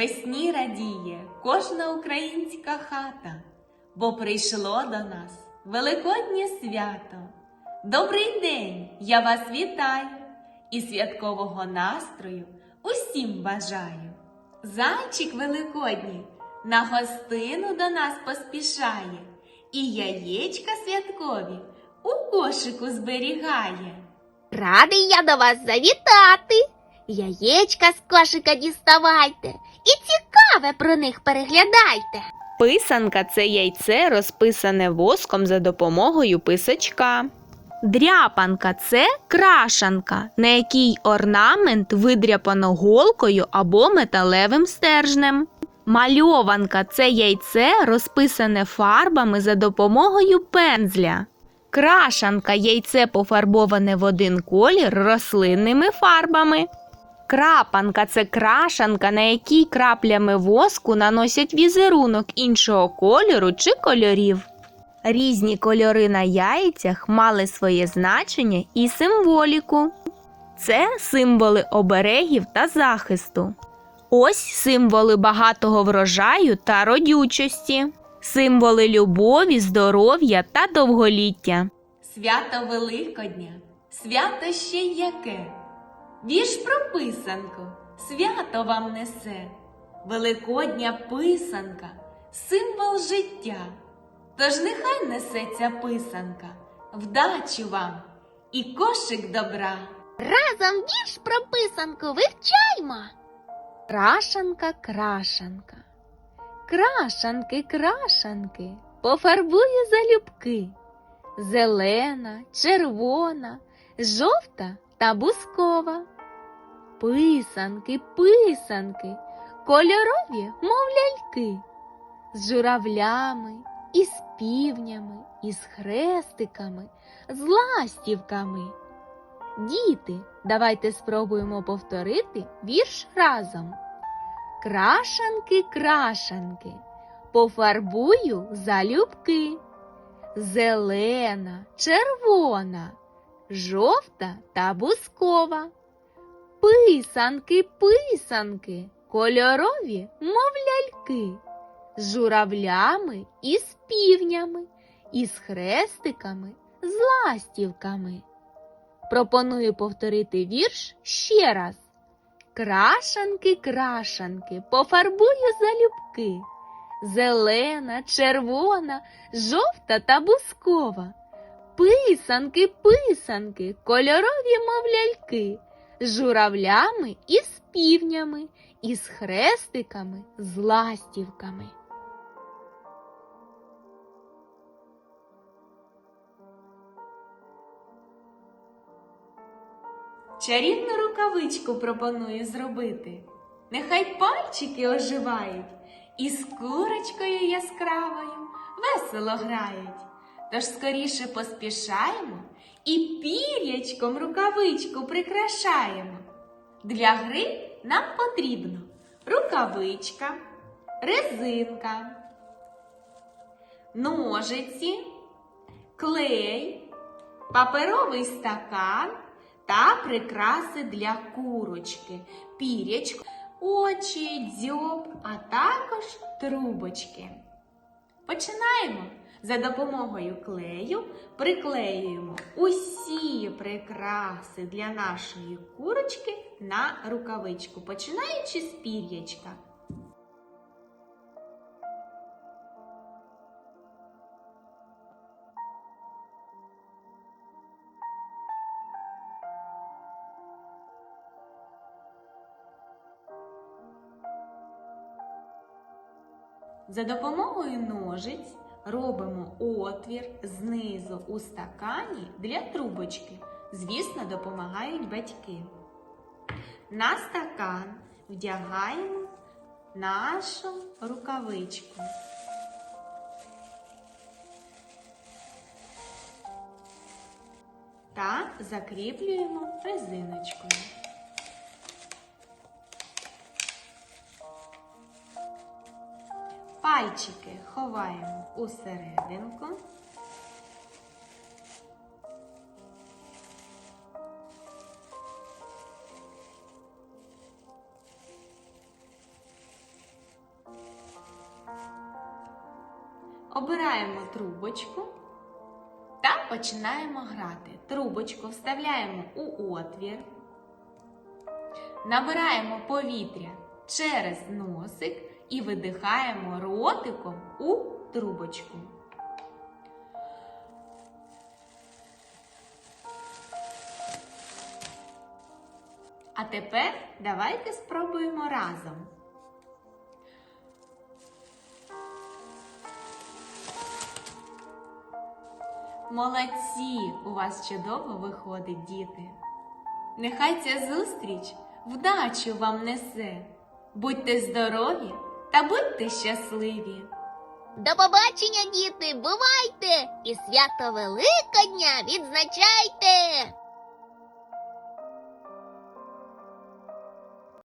Весні радіє кожна українська хата, бо прийшло до нас Великоднє свято. Добрий день! Я вас вітаю і святкового настрою усім бажаю. Зайчик великодній на гостину до нас поспішає, і яєчка святкові у кошику зберігає. Радий я до вас завітати. Яєчка з кошика діставайте і цікаве про них переглядайте. Писанка це яйце, розписане воском за допомогою писачка. Дряпанка це крашанка, на якій орнамент видряпано голкою або металевим стержнем. Мальованка це яйце, розписане фарбами за допомогою пензля. Крашанка яйце пофарбоване в один колір рослинними фарбами. Крапанка це крашанка, на якій краплями воску наносять візерунок іншого кольору чи кольорів. Різні кольори на яйцях мали своє значення і символіку. Це символи оберегів та захисту. Ось символи багатого врожаю та родючості, символи любові, здоров'я та довголіття. Свято Великодня, свято ще яке. Вірш про писанку, свято вам несе. Великодня писанка, символ життя. Тож нехай несеться писанка, вдачу вам і кошик добра. Разом вірш про писанку вивчаймо. Крашанка, крашанка. Крашанки, крашанки, пофарбую залюбки. Зелена, червона, жовта та бускова. Писанки, писанки, кольорові, мов ляльки, з журавлями, і з півнями, і з хрестиками, з ластівками. Діти, давайте спробуємо повторити вірш разом. Крашанки, крашанки, пофарбую залюбки. Зелена, червона, жовта та бускова. Писанки, писанки, кольорові, мов ляльки, з журавлями і з півнями, і з хрестиками, з ластівками. Пропоную повторити вірш ще раз. Крашанки, крашанки, пофарбую залюбки. Зелена, червона, жовта та бускова. Писанки, писанки, кольорові, мов ляльки, з журавлями і з півнями, і з хрестиками, з ластівками. Чарівну рукавичку пропоную зробити. Нехай пальчики оживають і з курочкою яскравою весело грають. Тож скоріше поспішаємо і пір'ячком рукавичку прикрашаємо. Для гри нам потрібно рукавичка, резинка, ножиці, клей, паперовий стакан та прикраси для курочки, пірячку, очі, дзьоб, а також трубочки. Починаємо. За допомогою клею приклеюємо усі прикраси для нашої курочки на рукавичку, починаючи з пір'ячка. За допомогою ножиць робимо отвір знизу у стакані для трубочки. Звісно, допомагають батьки. На стакан вдягаємо нашу рукавичку. Та закріплюємо резиночкою. Пальчики ховаємо у серединку. Обираємо трубочку та починаємо грати. Трубочку вставляємо у отвір, набираємо повітря через носик і видихаємо ротиком у трубочку. А тепер давайте спробуємо разом. Молодці! У вас чудово виходить, діти. Нехай ця зустріч вдачу вам несе. Будьте здорові та будьте щасливі! До побачення, діти, бувайте! І свято Великодня відзначайте!